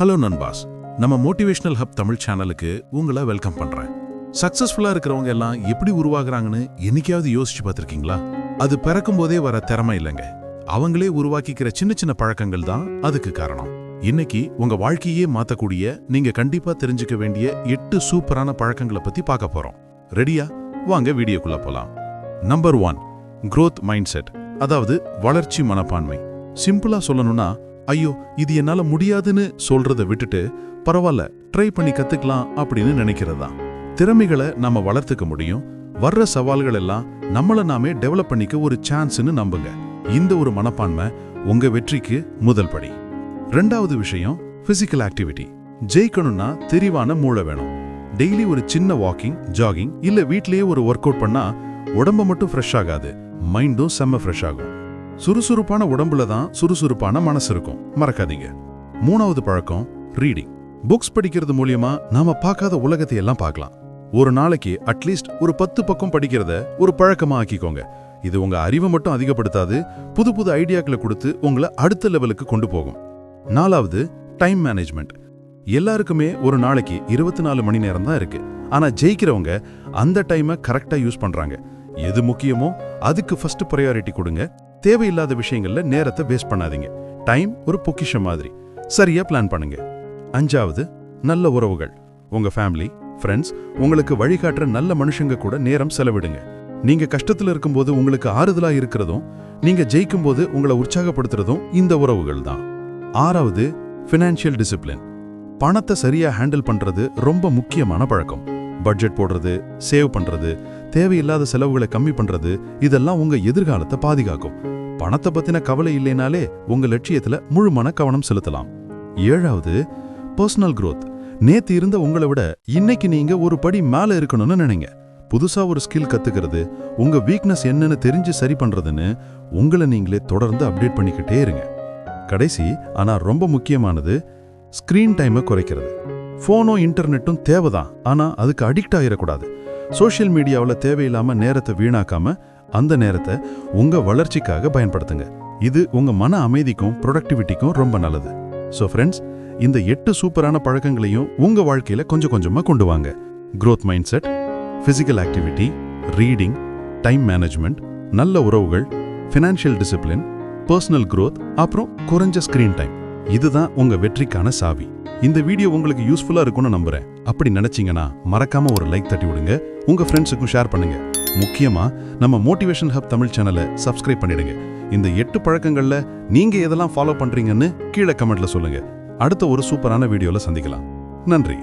Hello நண்பாஸ். நம்ம motivational hub Tamil சேனலுக்கு உங்களை வெல்கம் பண்றேன். சக்சஸ்ஃபுல்லா இருக்கிறவங்க எல்லாம் எப்படி உருவாகுறாங்கன்னு என்னைக்காவது யோசிச்சு பார்த்துருக்கீங்களா? அது பிறக்கும் போதே வர திறமை இல்லைங்க. அவங்களே உருவாக்கிக்கிற சின்ன சின்ன பழக்கங்கள் தான் அதுக்கு காரணம். இன்னைக்கு உங்க வாழ்க்கையே மாத்தக்கூடிய நீங்க கண்டிப்பா தெரிஞ்சுக்க வேண்டிய எட்டு சூப்பரான பழக்கங்களை பத்தி பார்க்க போறோம். ரெடியா வாங்க வீடியோக்குள்ள போலாம். Number one growth mindset அதாவது வளர்ச்சி மனப்பான்மை. சிம்பிளா சொல்லணும்னா ஐயோ இது என்னால முடியாதுன்னு சொல்றத விட்டுட்டு பரவாயில்ல ட்ரை பண்ணி கத்துக்கலாம் அப்படின்னு நினைக்கிறது திறமைகளை நம்ம வளர்த்துக்க முடியும். வர்ற சவால்கள் எல்லாம் நம்மள நாமே டெவலப் பண்ணிக்க ஒரு சான்ஸ்னு நம்புங்க. இந்த ஒரு மனப்பான்மை உங்க வெற்றிக்கு முதல் படி. ரெண்டாவது விஷயம் பிசிக்கல் ஆக்டிவிட்டி ஜெயிக்கணும்னா தெரிவான மூளை வேணும். டெய்லி ஒரு சின்ன வாக்கிங் ஜாகிங் இல்ல வீட்லயே ஒரு ஒர்க் அவுட் பண்ணா உடம்ப மட்டும் ஃப்ரெஷ் ஆகாது. மைண்டும் செம்ம ஃப்ரெஷ் ஆகும். சுறுசுறுப்பான உடம்புல தான் சுறுசுறுப்பான மனசு இருக்கும். மறக்காதீங்க. மூணாவது பழக்கம் ரீடிங் புக்ஸ் படிக்கிறது மூலியமா நாம பார்க்காத உலகத்தை எல்லாம் பார்க்கலாம். ஒரு நாளைக்கு அட்லீஸ்ட் ஒரு பத்து பக்கம் படிக்கிறத ஒரு பழக்கமா ஆக்கிக்கோங்க. இது உங்க அறிவை மட்டும் அதிகப்படுத்தாது புது புது ஐடியாக்களை கொடுத்து உங்களை அடுத்த லெவலுக்கு கொண்டு போகும். நாலாவது டைம் மேனேஜ்மெண்ட் எல்லாருக்குமே ஒரு நாளைக்கு இருபத்தி நாலு மணி நேரம் தான் இருக்கு. ஆனா ஜெயிக்கிறவங்க அந்த டைமை கரெக்டா யூஸ் பண்றாங்க. எது முக்கியமோ அதுக்கு ஃபர்ஸ்ட் ப்ரையாரிட்டி கொடுங்க. தேவையில்லாத விஷயங்கள்ல நேரத்தை வேஸ்ட் பண்ணாதீங்க. டைம் ஒரு பொக்கிஷம் மாதிரி. சரியா பிளான் பண்ணுங்க. அஞ்சாவது நல்ல உறவுகள். உங்க ஃபேமிலி ஃப்ரெண்ட்ஸ் உங்களுக்கு வழிகாட்டுற நல்ல மனுஷங்க கூட நேரம் செலவிடுங்க. நீங்க கஷ்டத்துல இருக்கும்போது உங்களுக்கு ஆறுதலா இருக்கிறதும் நீங்க ஜெயிக்கும் போது உங்களை உற்சாகப்படுத்துறதும் இந்த உறவுகள் தான். ஆறாவது ஃபினான்ஷியல் டிசிப்ளின் பணத்தை சரியா ஹேண்டில் பண்றது ரொம்ப முக்கியமான பழக்கம். பட்ஜெட் போடுறது சேவ் பண்றது தேவையில்லாத செலவுகளை கம்மி பண்றது இதெல்லாம் உங்க எதிர்காலத்தை பாதுகாக்கும். பணத்தை பத்தின கவலை இல்லைனாலே உங்க லட்சியத்துல முழுமன கவனம் செலுத்தலாம். ஏழாவது பர்சனல் க்ரோத் நேத்து இருந்த உங்களை விட இன்னைக்கு நீங்க ஒரு படி மேல இருக்கணும்னு நினைங்க. புதுசா ஒரு ஸ்கில் கத்துக்கிறது உங்க வீக்னஸ் என்னன்னு தெரிஞ்சு சரி பண்றதுன்னு உங்களை நீங்களே தொடர்ந்து அப்டேட் பண்ணிக்கிட்டே இருங்க. கடைசி ஆனா ரொம்ப முக்கியமானது ஸ்கிரீன் டைமை குறைக்கிறது. ஃபோனும் இன்டர்நெட்டும் தேவைதான். ஆனா அதுக்கு அடிக்ட் ஆகிடக்கூடாது சோஷியல் மீடியாவில் தேவையில்லாம நேரத்தை வீணாக்காம அந்த நேரத்தை உங்க வளர்ச்சிக்காக பயன்படுத்துங்க. இது உங்க மன அமைதிக்கும் ப்ரொடக்டிவிட்டிக்கும் ரொம்ப நல்லது. ஸோ ஃப்ரெண்ட்ஸ் இந்த எட்டு சூப்பரான பழக்கங்களையும் உங்க வாழ்க்கையில கொஞ்சம் கொஞ்சமா கொண்டு வாங்க. Growth mindset physical activity reading time management நல்ல உறவுகள் ஃபினான்ஷியல் டிசிப்ளின் பர்சனல் க்ரோத் அப்புறம் குறைஞ்ச ஸ்க்ரீன் டைம் இதுதான் உங்க வெற்றிக்கான சாவி. இந்த வீடியோ உங்களுக்கு யூஸ்ஃபுல்லா இருக்கும்னு நம்புறேன். அப்படி நினைச்சீங்கன்னா மறக்காம ஒரு லைக் தட்டி விடுங்க. உங்க ஃப்ரெண்ட்ஸுக்கும் ஷேர் பண்ணுங்க. முக்கியமா நம்ம மோட்டிவேஷன் ஹப் தமிழ் சேனலை சப்ஸ்கிரைப் பண்ணிடுங்க. இந்த எட்டு பழக்கங்கள்ல நீங்க எதெல்லாம் ஃபாலோ பண்றீங்கன்னு கீழே கமெண்ட்ல சொல்லுங்க. அடுத்த ஒரு சூப்பரான வீடியோல சந்திக்கலாம். நன்றி.